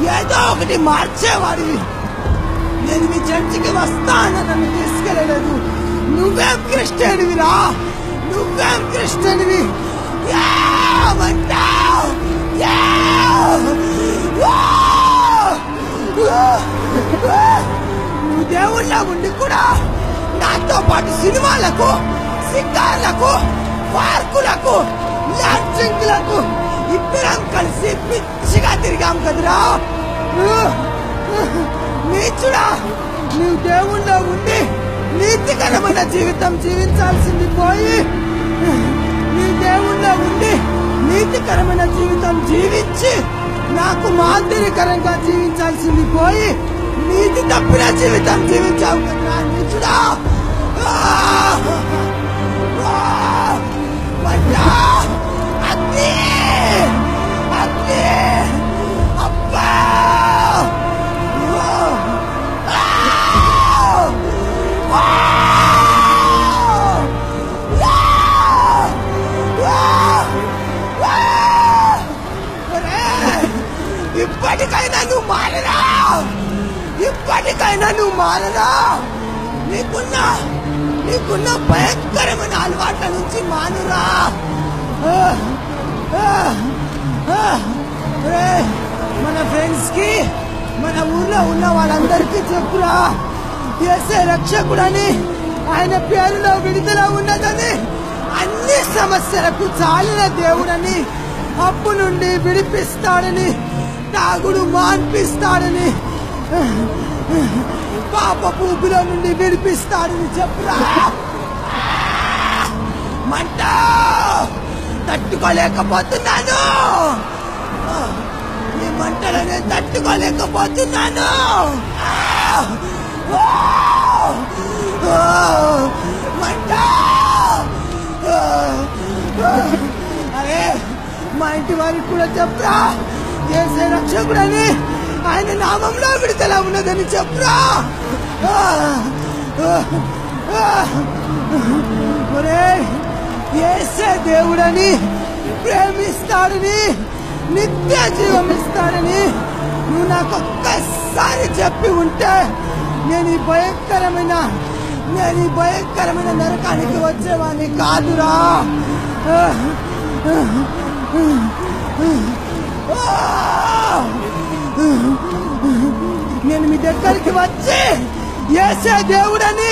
ఏదో ఒకటి మార్చేవాడివి. నేను మీ చర్చికి వస్తాను నన్ను తీసుకెళ్ళలేదు. నువ్వేం క్రిస్టియన్విరా. నువ్వేం క్రిస్టియన్వి. నువ్వు దేవుళ్ళ ఉండి కూడా నాతో పాటు సినిమాలకు సిగ్గార్లకు పార్కులకు లాడ్జింగ్లకు ఇద్దరం కలిసి పిచ్చిగా తిరిగాం కదరా. నీచుడా నువ్వు దేవుళ్ళ ఉండి నీతికరమైన జీవితం జీవించాల్సింది పోయి. నీ దేవుళ్ళ ఉండి నీతికరమైన జీవితం జీవించి నాకు మాదిరికరంగా జీవించాల్సింది పోయి నీతి తప్పిన జీవితం జీవించావు కదరా నీచుడా. ఇప్పటికైనా నువ్వు మారరా. ఇప్పటికైనా నువ్వు మారరా. నీకున్న నీకున్న భయంకరమైన అలవాట్ల నుంచి మానురా. మన ఫ్రెండ్స్కి మన ఊర్లో ఉన్న వాళ్ళందరికీ చెప్పురా. ఏసే రక్షకుడని ఆయన పేరులో విడుదల ఉన్నదని అన్ని సమస్యలకు చాలిన దేవుడని అప్పు నుండి విడిపిస్తాడని తాగుడు మాన్పిస్తాడని. పాప పూపుల నుండి విడిపిస్తాడని చెప్పురా. మంట! తట్టుకోలేకపోతున్నాను. ఈ మంటలను తట్టుకోలేకపోతున్నాను. మంట! అరే మా ఇంటి వారికి కూడా చెప్పురా. చేసే రక్షకుడని ఆయన నామంలో విడుదల ఉన్నదని చెప్పురా. ఏసే దేవుడని ప్రేమిస్తాడని నిత్య జీవం ఇస్తాడని నువ్వు నాకు ఒక్కసారి చెప్పి ఉంటే నేను ఈ భయంకరమైన నేను ఈ భయంకరమైన నరకానికి వచ్చేవాడిని కాదురా. నేను మీ దగ్గరికి వచ్చి ఏసే దేవుడని